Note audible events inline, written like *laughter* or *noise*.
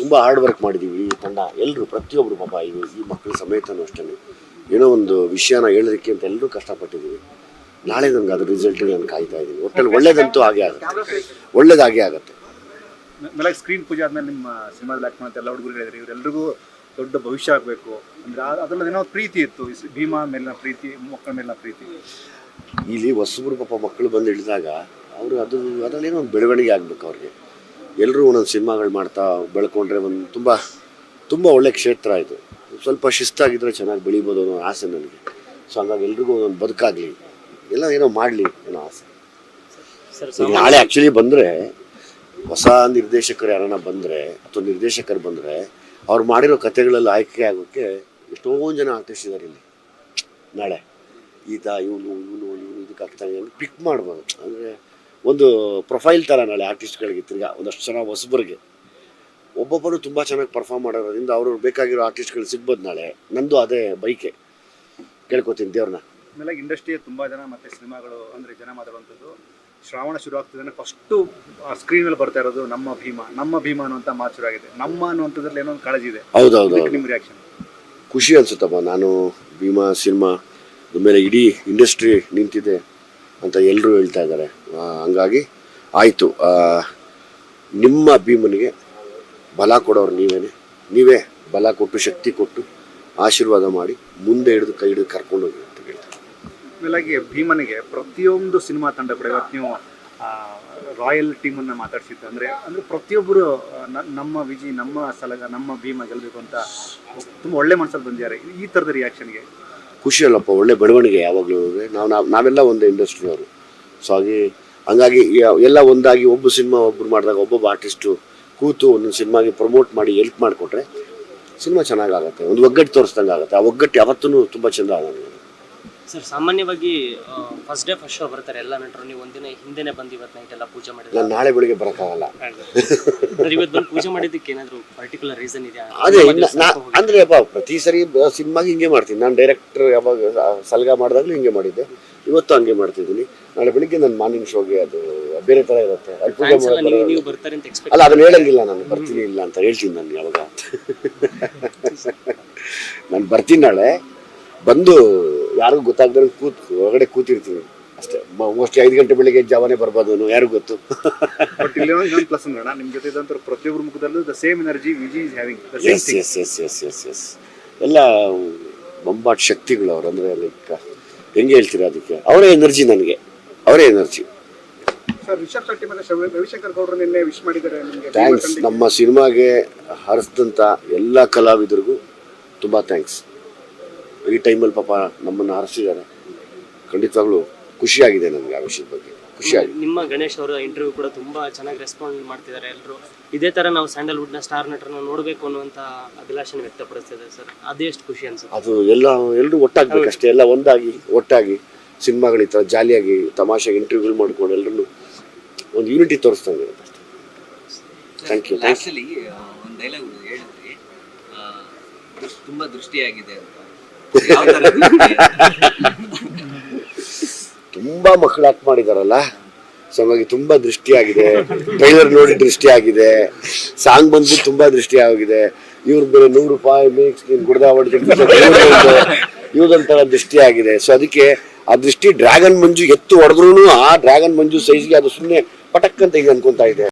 ತುಂಬ hard work ಮಾಡಿದ್ದೀವಿ ಈ ತಂಡ. ಎಲ್ಲರೂ ಪ್ರತಿಯೊಬ್ಬರು ಪಾಪ ಈ ಈ ಮಕ್ಕಳ ಸಮೇತನೂ ಅಷ್ಟೇ ಏನೋ ಒಂದು ವಿಷಯನ ಹೇಳೋದಕ್ಕೆ ಅಂತ ಎಲ್ಲರೂ ಕಷ್ಟಪಟ್ಟಿದ್ದೀವಿ ನಾಳೆ ನನಗೆ ಅದ್ರ ರಿಸಲ್ಟ್ ನಾನು ಕಾಯ್ತಾ ಇದ್ದೀನಿ. ಒಟ್ಟಲ್ಲಿ ಒಳ್ಳೇದಂತೂ ಹಾಗೆ ಆಗುತ್ತೆ. ಒಳ್ಳೇದಾಗೇ ಆಗುತ್ತೆ. ಸ್ಕ್ರೀನ್ ಪೂಜೆ ಆದ್ಮೇಲೆ ನಿಮ್ಮ ಸಿನಿಮಾದಲ್ಲಿ ಆಕ್ಟ್ ಮಾಡುತ್ತೆ ಎಲ್ಲ ಹುಡುಗರು ಹೇಳಿದ್ರೆ ಇವರೆಲ್ಲರಿಗೂ ದೊಡ್ಡ ಭವಿಷ್ಯ ಆಗಬೇಕು. ಅಂದರೆ ಅದರಲ್ಲಿ ಅದ್ರಲ್ಲಿ ಏನೋ ಪ್ರೀತಿ ಇತ್ತು. ಭೀಮಾ ಮೇಲಿನ ಪ್ರೀತಿ ಮಕ್ಕಳ ಮೇಲಿನ ಪ್ರೀತಿ. ಇಲ್ಲಿ ಹೊಸಬ್ರು ಪಾಪ ಮಕ್ಕಳು ಬಂದು ಇಳಿದಾಗ ಅವರು ಅದು ಅದರಲ್ಲೇನೋ ಒಂದು ಬೆಳವಣಿಗೆ ಆಗಬೇಕು ಅವ್ರಿಗೆ. ಎಲ್ಲರೂ ಒಂದೊಂದು ಸಿನಿಮಾಗಳು ಮಾಡ್ತಾ ಬೆಳ್ಕೊಂಡ್ರೆ ಒಂದು ತುಂಬ ತುಂಬ ಒಳ್ಳೆ ಕ್ಷೇತ್ರ ಇದು. ಸ್ವಲ್ಪ ಶಿಸ್ತಾಗಿದ್ದರೆ ಚೆನ್ನಾಗಿ ಬೆಳಿಬೋದು ಅನ್ನೋ ಆಸೆ ನನಗೆ. ಸೊ ಹಂಗಾಗಿ ಎಲ್ರಿಗೂ ಒಂದೊಂದು ಬದುಕಾಗಲಿ. ಎಲ್ಲ ಏನೋ ಮಾಡಲಿ ಅನ್ನೋ ಆಸೆ. ನಾಳೆ ಆ್ಯಕ್ಚುಲಿ ಬಂದರೆ ಹೊಸ ನಿರ್ದೇಶಕರು ಯಾರನ್ನ ಬಂದರೆ ಅಥವಾ ನಿರ್ದೇಶಕರು ಬಂದರೆ ಅವ್ರು ಮಾಡಿರೋ ಕಥೆಗಳಲ್ಲಿ ಆಯ್ಕೆ ಆಗೋಕ್ಕೆ ಎಷ್ಟೊಂದು ಜನ ಆರ್ಟಿಸ್ಟ್ ಇದ್ದಾರೆ ಇಲ್ಲಿ. ನಾಳೆ. ಈತ ಇವನು ಇವನು ಇವನು ಇದಕ್ಕೆ ಆಗ್ತಾನೆ ಪಿಕ್ ಮಾಡ್ಬೋದು. ಅಂದರೆ ಒಂದು ಪ್ರೊಫೈಲ್ ಥರ ನಾಳೆ ಆರ್ಟಿಸ್ಟ್ಗಳಿಗೆ ತಿರ್ಗಾ ಒಂದಷ್ಟು ಜನ ಹೊಸಬರಿಗೆ. ಒಬ್ಬೊಬ್ಬರು ತುಂಬ ಚೆನ್ನಾಗಿ ಪರ್ಫಾರ್ಮ್ ಮಾಡೋದ್ರಿಂದ ಅವರು ಬೇಕಾಗಿರೋ ಆರ್ಟಿಸ್ಟ್ಗಳು ಸಿಗ್ಬೋದು ನಾಳೆ. ನಂದು ಅದೇ ಬೈಕೆ. ಕೇಳ್ಕೊತೀನಿ ದೇವ್ರನ್ನ. ಆಮೇಲೆ ಇಂಡಸ್ಟ್ರಿಯ ತುಂಬ ಜನ ಮತ್ತು ಸಿನಿಮಾಗಳು ಅಂದರೆ ಜನ ಮಾತಾಡುವಂಥದ್ದು ಶ್ರಾವಣ ಶುರು ಆಗ್ತದೆ ಫಸ್ಟು ಸ್ಕ್ರೀನ್ ಮೇಲೆ ಬರ್ತಾ ಇರೋದು ನಮ್ಮ ಭೀಮಾ ನಮ್ಮ ಭೀಮಾ ಅನ್ನುವಂಥ ಮಾತು ಶುರು ಆಗಿದೆ. ನಮ್ಮ ಅನ್ನುವಂಥದ್ರಲ್ಲಿ ಏನೋ ಒಂದು ಕಾಳಜಿ ಇದೆ. ಹೌದೌದು ಹೌದು. ನಿಮ್ಮ ರಿಯಾಕ್ಷನ್ ಖುಷಿ ಅನ್ಸುತ್ತಪ್ಪ ನಾನು ಭೀಮಾ ಸಿನಿಮಾ ಮೇಲೆ ಇಡೀ ಇಂಡಸ್ಟ್ರಿ ನಿಂತಿದೆ. ಅಂತ ಎಲ್ಲರೂ ಹೇಳ್ತಾ ಇದ್ದಾರೆ. ಹಂಗಾಗಿ ಆಯಿತು. ನಿಮ್ಮ ಭೀಮನಿಗೆ ಬಲ ಕೊಡೋರು ನೀವೇನೆ. ನೀವೇ ಬಲ ಕೊಟ್ಟು, ಶಕ್ತಿ ಕೊಟ್ಟು ಆಶೀರ್ವಾದ ಮಾಡಿ ಮುಂದೆ ಹಿಡಿದು ಕೈ ಹಿಡಿದು ಕರ್ಕೊಂಡು ಹೋಗಿ ಅಂತ ಹೇಳ್ತಾರೆ. ಭೀಮನಿಗೆ ಪ್ರತಿಯೊಂದು ಸಿನಿಮಾ ತಂಡ ಕೂಡ ಇವತ್ತು ನೀವು ರಾಯಲ್ ಟೀಮನ್ನು ಮಾತಾಡ್ಸಿದ್ದು ಅಂದರೆ ಅಂದರೆ ಪ್ರತಿಯೊಬ್ಬರು ನಮ್ಮ ವಿಜಿ, ನಮ್ಮ ಸಲಗ, ನಮ್ಮ ಭೀಮ ಗೆಲ್ಲಬೇಕು ಅಂತ ತುಂಬ ಒಳ್ಳೆ ಮನಸ್ಸಲ್ಲಿ ಬಂದಿದ್ದಾರೆ. ಈ ಥರದ ರಿಯಾಕ್ಷನ್ಗೆ ಖುಷಿ ಅಲ್ಲಪ್ಪ ಒಳ್ಳೆ ಬೆಳವಣಿಗೆ ಯಾವಾಗಲೂ ನಾವು ನಾವು, ನಾವೆಲ್ಲ ಒಂದು ಇಂಡಸ್ಟ್ರಿಯವರು. ಸೊ ಹಾಗೆ, ಹಂಗಾಗಿ ಎಲ್ಲ ಒಂದಾಗಿ ಒಬ್ಬ ಸಿನಿಮಾ ಒಬ್ಬರು ಮಾಡಿದಾಗ ಒಬ್ಬೊಬ್ಬ ಆರ್ಟಿಸ್ಟು ಕೂತು ಒಂದೊಂದು ಸಿನಿಮಾಗೆ ಪ್ರಮೋಟ್ ಮಾಡಿ ಎಲ್ಪ್ ಮಾಡಿಕೊಟ್ರೆ ಸಿನಿಮಾ ಚೆನ್ನಾಗಾಗುತ್ತೆ. ಒಂದು ಒಗ್ಗಟ್ಟು ತೋರಿಸ್ದಂಗೆ ಆಗುತ್ತೆ ಆ ಒಗ್ಗಟ್ಟು ಯಾವತ್ತೂ ತುಂಬ ಚೆಂದ ಆಗೋದು ಸರ್ ಸಾಮಾನ್ಯವಾಗಿ ಫಸ್ಟ್ ಡೇ ಫಸ್ಟ್ ಶೋ ಬರ್ತಾರೆ ಎಲ್ಲ ನಟರು. ನೀವು ಒಂದಿನ ಹಿಂದೆನೆ ಬಂದು ಇವತ್ತು ನೈಟ್ ಎಲ್ಲ ಪೂಜೆ ಮಾಡಿದ್ರೆ ನಾನು ನಾಳೆ ಬೆಳಿಗ್ಗೆ ಬರೋಕ್ಕಾಗಲ್ಲ. ಸರ್ ಇವತ್ತು ಬಂದು ಪೂಜೆ ಮಾಡಿದ್ದಕ್ಕೆ ಏನಾದರೂ ಪರ್ಟಿಕ್ಯುಲರ್ ರೀಸನ್ ಇದೆಯಾ? ಅದೇ ಅಂದರೆ ಅಪ್ಪ ಪ್ರತಿ ಸರಿ ಸಿನಿಮಾಗೆ ಹಿಂಗೆ ಮಾಡ್ತೀನಿ. ನಾನು ಡೈರೆಕ್ಟರ್ ಯಾವಾಗ ಸಲಗ ಮಾಡಿದಾಗಲೂ ಹಿಂಗೆ ಮಾಡಿದ್ದೆ. ಇವತ್ತು ಹಂಗೆ ಮಾಡ್ತಿದ್ದೀನಿ. ನಾಳೆ ಬೆಳಿಗ್ಗೆ ನನ್ನ ಮಾರ್ನಿಂಗ್ ಶೋಗೆ ಅದು ಬೇರೆ ಥರ ಇರುತ್ತೆ. ಅಲ್ಲಿ ಪೂಜೆ ಮಾಡೋದು ಅಲ್ಲ ಅದನ್ನ ಹೇಳಂಗಿಲ್ಲ ನಾನು. ಬರ್ತೀನಿ ಇಲ್ಲ ಅಂತ ಹೇಳ್ತೀನಿ ನಾನು ಯಾವಾಗ *laughs* ನಾನು ಬರ್ತೀನಿ ನಾಳೆ. ಬಂದು ಯಾರಿಗೂ ಗೊತ್ತಾಗ್ದಂಗೆ ಕೂತ್ ಹೊರಗಡೆ ಕೂತಿರ್ತೀವಿ. ಅಷ್ಟೇ. ಮೋಸ್ಟ್ಲಿ ಐದು ಗಂಟೆ ಬೆಳಿಗ್ಗೆ ಜಾವನೇ ಬರ್ಬೋದು ಯಾರಿಗೂ ಗೊತ್ತು. ಬಟ್ ಇಲ್ಲಿ ಇನ್ನೊಂದು ಪ್ಲಸ್ ಅಂದ್ರೆ ನಿಮ್ಮ ಜೊತೆ ಇದ್ದಂಥ ಪ್ರತಿಯೊಬ್ಬರ ಮುಖದಲ್ಲೂ the same energy Viji is having yes yes yes yes yes yes ಎಲ್ಲ ಬೊಂಬಾಟ್ ಶಕ್ತಿಗಳು ಅವ್ರು. ಅಂದರೆ ಲೈಕ್ ಹೆಂಗೆ ಹೇಳ್ತೀರಾ ಅದಕ್ಕೆ? ಅವರೇ ಎನರ್ಜಿ ನನಗೆ. ಅವರೇ ಎನರ್ಜಿ ಸರ್ ರಿಷಬ್ ಶೆಟ್ಟಿ ಮತ್ತೆ ರವಿಶಂಕರ್ ಗೌಡರು ನಿನ್ನೆ ವಿಶ್ ಮಾಡಿದ್ದಾರೆ ನಿಮಗೆ. ಥ್ಯಾಂಕ್ಸ್ ನಮ್ಮ ಸಿನಿಮಾಗೆ ಹರಿಸಿದಂಥ ಎಲ್ಲ ಕಲಾವಿದರಿಗೂ ತುಂಬ ಥ್ಯಾಂಕ್ಸ್ ಈ ಟೈಮಲ್ಲಿ ಪಾಪ ನಮ್ಮನ್ನು ಹರಿಸಿದ್ದಾರೆ ಖಂಡಿತವಾಗ್ಲೂ ಖುಷಿಯಾಗಿದೆ ನನಗೆ ಆ ವಿಷಯದ ಬಗ್ಗೆ. ಖುಷಿಯಾಗಿ ನಿಮ್ಮ ಗಣೇಶ್ ಅವರ ಇಂಟರ್ವ್ಯೂ ಕೂಡ ತುಂಬಾ ಚೆನ್ನಾಗಿ ರೆಸ್ಪಾಂಡ್ ಮಾಡ್ತಿದ್ದಾರೆ ಎಲ್ಲರೂ ಇದೇ ತರ ನಾವು ಸ್ಯಾಂಡಲ್ವುಡ್ನ ಸ್ಟಾರ್ ನಟರನ್ನ ನೋಡಬೇಕು ಅನ್ನುವಂತ ಅಭಿಲಾಷೆ ವ್ಯಕ್ತಪಡಿಸ್ತಿದ್ದಾರೆ ಸರ್. ಅದೆಷ್ಟು ಎಷ್ಟು ಖುಷಿ ಅನ್ಸುತ್ತೆ? ಅದು ಎಲ್ಲ ಎಲ್ಲರೂ ಒಟ್ಟಾಗಬೇಕಷ್ಟೇ ಎಲ್ಲ ಒಂದಾಗಿ ಒಟ್ಟಾಗಿ ಸಿನಿಮಾಗಳು ಈ ಥರ ಜಾಲಿಯಾಗಿ ತಮಾಷೆಗೆ ಇಂಟರ್ವ್ಯೂ ಮಾಡ್ಕೊಂಡು ಎಲ್ಲರೂ ಒಂದು ಯೂನಿಟಿ ತೋರಿಸ್ತಾ ಇದ್ದಾರೆ ಥ್ಯಾಂಕ್ ಯು ಆ್ಯಕ್ಚುಲಿ ಒಂದು ಡೈಲಾಗ್ ಹೇಳಿದ್ರಿ. ತುಂಬ ತುಂಬಾ ದೃಷ್ಟಿಯಾಗಿದೆ ಅಂತ? ತುಂಬಾ ಮಕ್ಕಳು ಆಕ್ಟ್ ಮಾಡಿದಾರಲ್ಲ. ಸೊ ಹಂಗಾಗಿ ತುಂಬಾ ದೃಷ್ಟಿಯಾಗಿದೆ. ಟ್ರೈಲರ್ ನೋಡಿ ದೃಷ್ಟಿ ಆಗಿದೆ ಸಾಂಗ್ ಬಂದ್ಬಿಟ್ಟು ತುಂಬಾ ದೃಷ್ಟಿ ಆಗಿದೆ ಇವ್ರ ಬೇರೆ ನೂರು ರೂಪಾಯಿ ಮೇಕ್ಸ್ ಗುಡ್ದ ಇವ್ರದೊಂಥರ ದೃಷ್ಟಿ ಆಗಿದೆ ಸೊ ಅದಕ್ಕೆ ಆ ದೃಷ್ಟಿ ಡ್ರ್ಯಾಗನ್ ಮಂಜು ಎತ್ತು ಹೊಡೆದ್ರು ಆ ಡ್ರ್ಯಾಗನ್ ಮಂಜು ಸೈಜ್ಗೆ ಅದು ಸುಮ್ಮನೆ ಪಟಕ್ ಅಂತ ಈಗ ಅನ್ಕೊಂತ ಇದೆ.